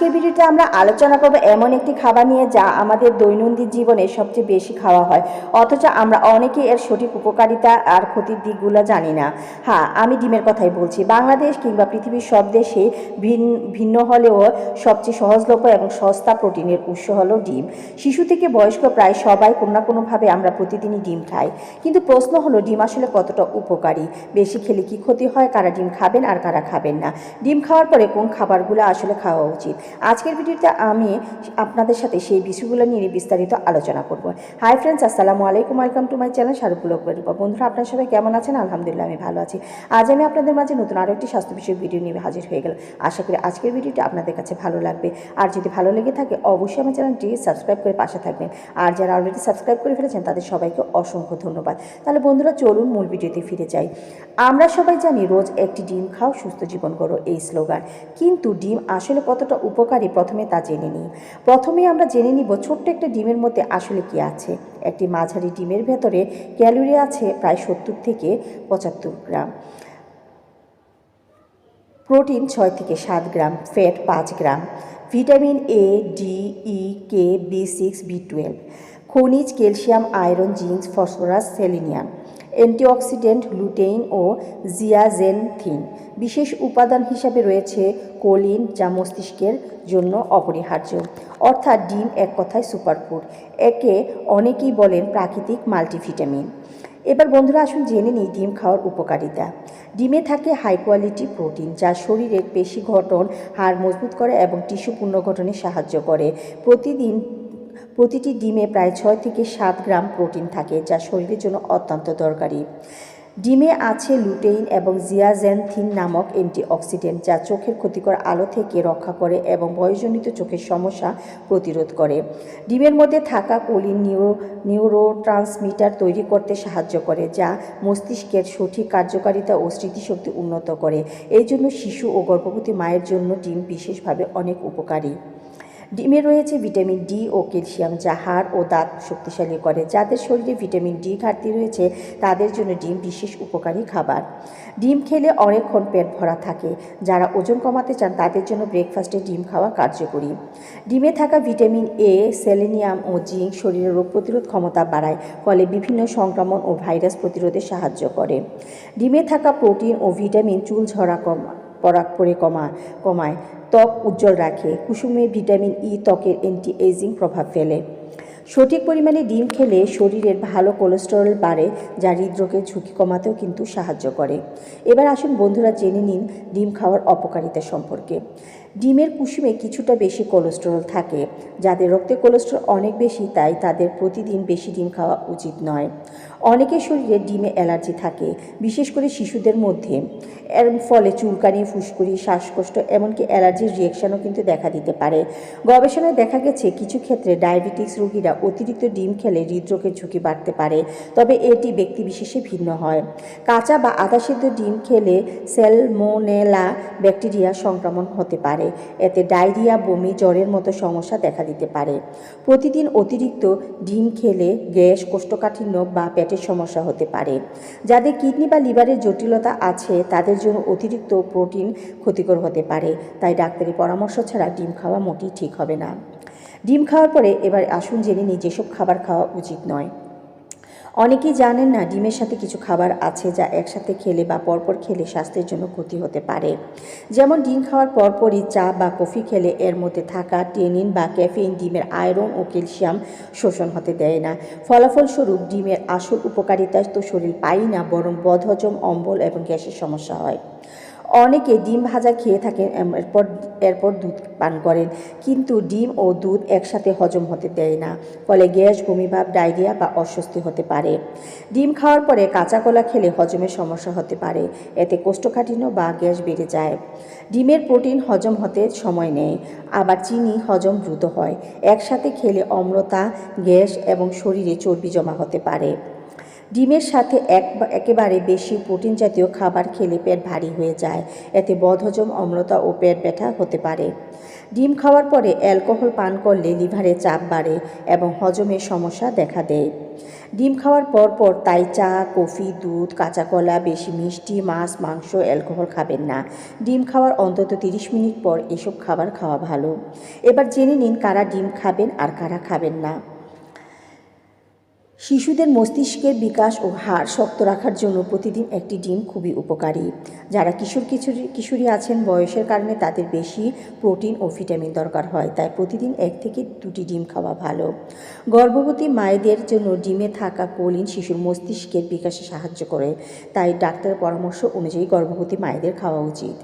আজকের ভিডিওতে আমরা আলোচনা করব এমন একটি খাবার নিয়ে যা আমাদের দৈনন্দিন জীবনে সবচেয়ে বেশি খাওয়া হয়। অথচ আমরা অনেকেই এর সঠিক উপকারিতা আর ক্ষতির দিকগুলো জানি না। হ্যাঁ আমি ডিমের কথাই বলছি। বাংলাদেশ কিংবা পৃথিবীর সব দেশে ভিন- ভিন্ন হলেও সবচেয়ে সহজলভ্য এবং সস্তা প্রোটিনের উৎস হলো ডিম। শিশু থেকে বয়স্ক প্রায় সবাই কোনো না কোনোভাবে আমরা প্রতিদিনই ডিম খাই। কিন্তু প্রশ্ন হলো, ডিম আসলে কতটা উপকারী? বেশি খেলে কি ক্ষতি হয়? কারা ডিম খাবেন আর কারা খাবেন না? ডিম খাওয়ার পরে কোন খাবারগুলো আসলে খাওয়া উচিত? আজকের ভিডিওতে আমি আপনাদের সাথে সেই বিষয়গুলো নিয়ে বিস্তারিত আলোচনা করব। হাই ফ্রেন্ডস আসসালামু আলাইকুম ওয়েলকাম টু মাই চ্যানেল পরিবার বন্ধুরা, আপনারা সবাই কেমন আছেন? আলহামদুলিল্লাহ, আমি ভালো আছি। আজ আমি আপনাদের মাঝে নতুন আরও একটি স্বাস্থ্য বিষয়ক ভিডিও নিয়ে হাজির হয়ে গেলাম। আশা করি আজকের ভিডিওটি আপনাদের কাছে ভালো লাগবে। আর যদি ভালো লেগে থাকে, অবশ্যই আমার চ্যানেলটি সাবস্ক্রাইব করে পাশে থাকবেন। আর যারা অলরেডি সাবস্ক্রাইব করে ফেলেছেন, তাদের সবাইকে অসংখ্য ধন্যবাদ। তাহলে বন্ধুরা, চলুন মূল ভিডিওতে ফিরে যাই। আমরা সবাই জানি, রোজ একটি ডিম খাও, সুস্থ জীবন করো এই স্লোগান কিন্তু ডিম আসলে কতটা উপকারী, প্রথমে তা জেনে নিই। প্রথমে আমরা জেনে নিব ছোট্ট একটা ডিমের মধ্যে আসলে কি আছে। একটি মাঝারি ডিমের ভেতরে ক্যালোরি আছে প্রায় সত্তর থেকে পঁচাত্তর গ্রাম। প্রোটিন ছয় থেকে সাত গ্রাম, ফ্যাট পাঁচ গ্রাম। Vitamin A D E K B six B twelve খনিজ, calcium, iron zinc phosphorus, selenium. Antioxidant, lutein ও জিয়াজেনথিন। বিশেষ উপাদান হিসাবে রয়েছে কোলিন, যা মস্তিষ্কের জন্য অপরিহার্য। অর্থাৎ ডিম এক কথায় সুপারফুড। একে অনেকেই বলেন প্রাকৃতিক মাল্টিভিটামিন। এবার বন্ধুরা আসুন জেনে নিই ডিম খাওয়ার উপকারিতা। ডিমে থাকে হাই কোয়ালিটি প্রোটিন, যা শরীরের পেশি গঠন, হাড় মজবুত করে এবং টিস্যু পুনর্গঠনে সাহায্য করে। প্রতিদিন প্রতিটি ডিমে প্রায় ছয় থেকে সাত গ্রাম প্রোটিন থাকে, যা শরীরের জন্য অত্যন্ত দরকারি। ডিমে আছে লুটেইন এবং জিয়াজেনথিন নামক অ্যান্টিঅক্সিডেন্ট যা চোখের ক্ষতিকর আলো থেকে রক্ষা করে এবং বয়সজনিত চোখের সমস্যা প্রতিরোধ করে। ডিমের মধ্যে থাকা কোলিন নিউরো নিউরো ট্রান্সমিটার তৈরি করতে সাহায্য করে, যা মস্তিষ্কের সঠিক কার্যকারিতা ও স্মৃতিশক্তি উন্নত করে। এই জন্য শিশু ও গর্ভবতী মায়ের জন্য ডিম বিশেষভাবে অনেক উপকারী। ডিমে রয়েছে ভিটামিন ডি ও ক্যালসিয়াম, যা হাড় ও দাঁত শক্তিশালী করে। যাদের শরীরে ভিটামিন ডি ঘাটতি রয়েছে, তাদের জন্য ডিম বিশেষ উপকারী খাবার। ডিম খেলে অনেকক্ষণ পেট ভরা থাকে। যারা ওজন কমাতে চান, তাদের জন্য ব্রেকফাস্টে ডিম খাওয়া কার্যকরী। ডিমে থাকা ভিটামিন এ, সেলেনিয়াম ও জিঙ্ক শরীরের রোগ প্রতিরোধ ক্ষমতা বাড়ায়, ফলে বিভিন্ন সংক্রমণ ও ভাইরাস প্রতিরোধে সাহায্য করে। ডিমে থাকা প্রোটিন ও ভিটামিন চুল ঝরা কমা পরাগ করে কমা, কমায়। ত্বক উজ্জ্বল রাখে। কুসুমে ভিটামিন ই ত্বকের অ্যান্টি এজিং প্রভাব ফেলে। সঠিক পরিমাণে ডিম খেলে শরীরের ভালো কোলেস্টেরল বাড়ে, যা হৃদরোগের ঝুঁকি কমাতেও কিন্তু সাহায্য করে। এবার আসুন বন্ধুরা জেনে নিন ডিম খাওয়ার অপকারিতা সম্পর্কে। ডিমের কুসুমে কিছুটা বেশি কোলেস্টেরল থাকে, যাদের রক্তে কোলেস্টেরল অনেক বেশি, তাই তাদের প্রতিদিন বেশি ডিম খাওয়া উচিত নয়। অনেকের শরীরে ডিমে অ্যালার্জি থাকে, বিশেষ করে শিশুদের মধ্যে। এর ফলে চুলকানি, ফুসকুড়ি, শ্বাসকষ্ট, এমনকি অ্যালার্জির রিয়েকশনও কিন্তু দেখা দিতে পারে। গবেষণায় দেখা গেছে, কিছু ক্ষেত্রে ডায়াবেটিস রোগীরা অতিরিক্ত ডিম খেলে হৃদরোগের ঝুঁকি বাড়তে পারে, তবে এটি ব্যক্তিবিশেষে ভিন্ন হয়। কাঁচা বা আধা সিদ্ধ ডিম খেলে সেলমোনেলা ব্যাকটেরিয়া সংক্রমণ হতে পারে। এতে ডায়রিয়া বমি, জ্বরের মতো সমস্যা দেখা দিতে পারে। প্রতিদিন অতিরিক্ত ডিম খেলে গ্যাস, কোষ্ঠকাঠিন্য বা পেটের সমস্যা হতে পারে, যাদের কিডনি বা লিভারের জটিলতা আছে, তাদের জন্য অতিরিক্ত প্রোটিন ক্ষতিকর হতে পারে। তাই ডাক্তারি পরামর্শ ছাড়া ডিম খাওয়া মোটেই ঠিক হবে না। ডিম খাওয়ার পরে এবার আসুন জেনে নিই যেসব খাবার খাওয়া উচিত নয়। অনেকেই জানেন না, ডিমের সাথে কিছু খাবার আছে যা একসাথে খেলে বা পরপর খেলে স্বাস্থ্যের জন্য ক্ষতি হতে পারে। যেমন ডিম খাওয়ার পরপরই চা বা কফি খেলে এর মধ্যে থাকা টেনিন বা ক্যাফেইন, ডিমের আয়রন ও ক্যালসিয়াম শোষণ হতে দেয় না। ফলাফলস্বরূপ, ডিমের আসল উপকারিতা তো শরীর পাই না, বরং বদহজম, অম্বল এবং গ্যাসের সমস্যা হয়। অনেকে ডিম ভাজা খেয়ে থাকেন এরপর এরপর দুধ পান করেন। কিন্তু ডিম ও দুধ একসাথে হজম হতে দেয় না, ফলে গ্যাস বমিভাব ডায়রিয়া বা অস্বস্তি হতে পারে। ডিম খাওয়ার পরে কাঁচা কলা খেলে হজমের সমস্যা হতে পারে, এতে কোষ্ঠকাঠিন্য বা গ্যাস বেড়ে যায়। ডিমের প্রোটিন হজম হতে সময় নেয়, আবার চিনি হজম দ্রুত হয়। একসাথে খেলে অম্লতা, গ্যাস এবং শরীরে চর্বি জমা হতে পারে। ডিমের সাথে এক একেবারে বেশি প্রোটিন জাতীয় খাবার খেলে পেট ভারী হয়ে যায়। এতে বদহজম, অম্লতা ও পেট ব্যথা হতে পারে। ডিম খাওয়ার পরে অ্যালকোহল পান করলে লিভারে চাপ বাড়ে এবং হজমের সমস্যা দেখা দেয়। ডিম খাওয়ার পর পর তাই চা, কফি, দুধ কাঁচা কলা বেশি মিষ্টি, মাছ, মাংস, অ্যালকোহল খাবেন না। ডিম খাওয়ার অন্তত তিরিশ মিনিট পর এসব খাবার খাওয়া ভালো। এবার জেনে নিন কারা ডিম খাবেন আর কারা খাবেন না। শিশুদের মস্তিষ্কের বিকাশ ও হার শক্ত রাখার জন্য প্রতিদিন একটি ডিম খুবই উপকারী। যারা কিশোর কিশোরী কিশোরী আছেন, বয়সের কারণে তাদের বেশি প্রোটিন ও ভিটামিন দরকার হয়, তাই প্রতিদিন এক থেকে দুটি ডিম খাওয়া ভালো। গর্ভবতী মায়েদের জন্য ডিমে থাকা কোলিন শিশুর মস্তিষ্কের বিকাশে সাহায্য করে, তাই ডাক্তারের পরামর্শ অনুযায়ী গর্ভবতী মায়েদের খাওয়া উচিত।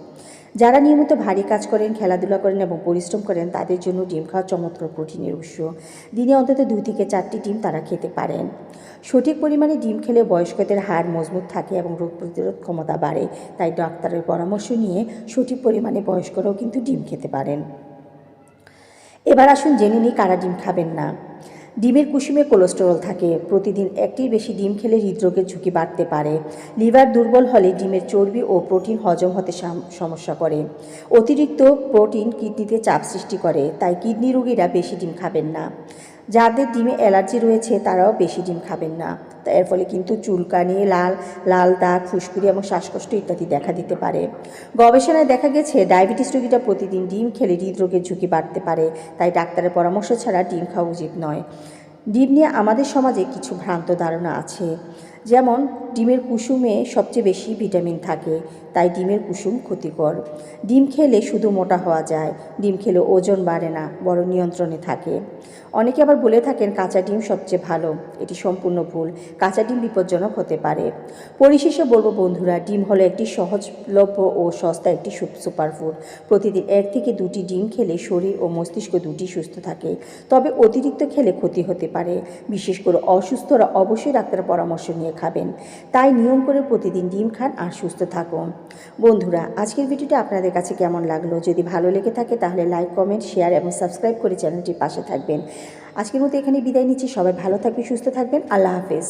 যারা নিয়মিত ভারী কাজ করেন, খেলাধুলা করেন এবং পরিশ্রম করেন, তাদের জন্য ডিম খাওয়া চমৎকার প্রোটিনের উৎস। দিনে অন্তত দুই থেকে চারটি ডিম তারা খেতে পারেন। সঠিক পরিমাণে ডিম খেলে বয়স্কদের হাড় মজবুত থাকে এবং রোগ প্রতিরোধ ক্ষমতা বাড়ে। তাই ডাক্তারের পরামর্শ নিয়ে সঠিক পরিমাণে বয়স্করাও কিন্তু ডিম খেতে পারেন। এবার আসুন জেনে নিই কারা ডিম খাবেন না। ডিমের কুসুমে কোলেস্টেরল থাকে। প্রতিদিন একটির বেশি ডিম খেলে হৃদরোগের ঝুঁকি বাড়তে পারে। লিভার দুর্বল হলে ডিমের চর্বি ও প্রোটিন হজম হতে সমস্যা করে। অতিরিক্ত প্রোটিন কিডনিতে চাপ সৃষ্টি করে, তাই কিডনি রোগীরা বেশি ডিম খাবেন না। যাদের ডিমে অ্যালার্জি রয়েছে তারাও বেশি ডিম খাবেন না। তা এর ফলে কিন্তু চুলকানি, লাল লাল দাগ, ফুসকুড়ি এবং শ্বাসকষ্ট ইত্যাদি দেখা দিতে পারে। গবেষণায় দেখা গেছে, ডায়াবেটিস রোগীরা প্রতিদিন ডিম খেলে হৃদরোগের ঝুঁকি বাড়তে পারে। তাই ডাক্তারের পরামর্শ ছাড়া ডিম খাওয়া উচিত নয়। ডিম নিয়ে আমাদের সমাজে কিছু ভ্রান্ত ধারণা আছে। যেমন, ডিমের কুসুমে সবচেয়ে বেশি ভিটামিন থাকে। তাই ডিমের কুসুম ক্ষতিকর। ডিম খেলে শুধু মোটা হওয়া যায়, ডিম খেলে ওজন বাড়ে না বড় নিয়ন্ত্রণে থাকে। অনেকে আবার বলে থাকেন, কাঁচা ডিম সবচেয়ে ভালো। এটি সম্পূর্ণ ভুল, কাঁচা ডিম বিপজ্জনক হতে পারে। পরিশেষে বলব বন্ধুরা, ডিম হলো একটি সহজলভ্য ও সস্তা একটি সুপ- সুপারফুড। প্রতিদিন এক থেকে দুটি ডিম খেলে শরীর ও মস্তিষ্ক দুটি সুস্থ থাকে। তবে অতিরিক্ত খেলে ক্ষতি হতে পারে। বিশেষ করে অসুস্থরা অবশ্যই ডাক্তারের পরামর্শ নিয়ে খাবেন। তাই নিয়ম করে প্রতিদিন ডিম খান আর সুস্থ থাকুন। বন্ধুরা, আজকের ভিডিওটা আপনাদের কাছে কেমন লাগল? যদি ভালো লেগে থাকে তাহলে লাইক কমেন্ট শেয়ার এবং সাবস্ক্রাইব করে চ্যানেলটির পাশে থাকবেন। আজকের মতো এখানে বিদায় নিচ্ছি। সবাই ভালো থাকবে সুস্থ থাকবেন। আল্লাহ হাফেজ।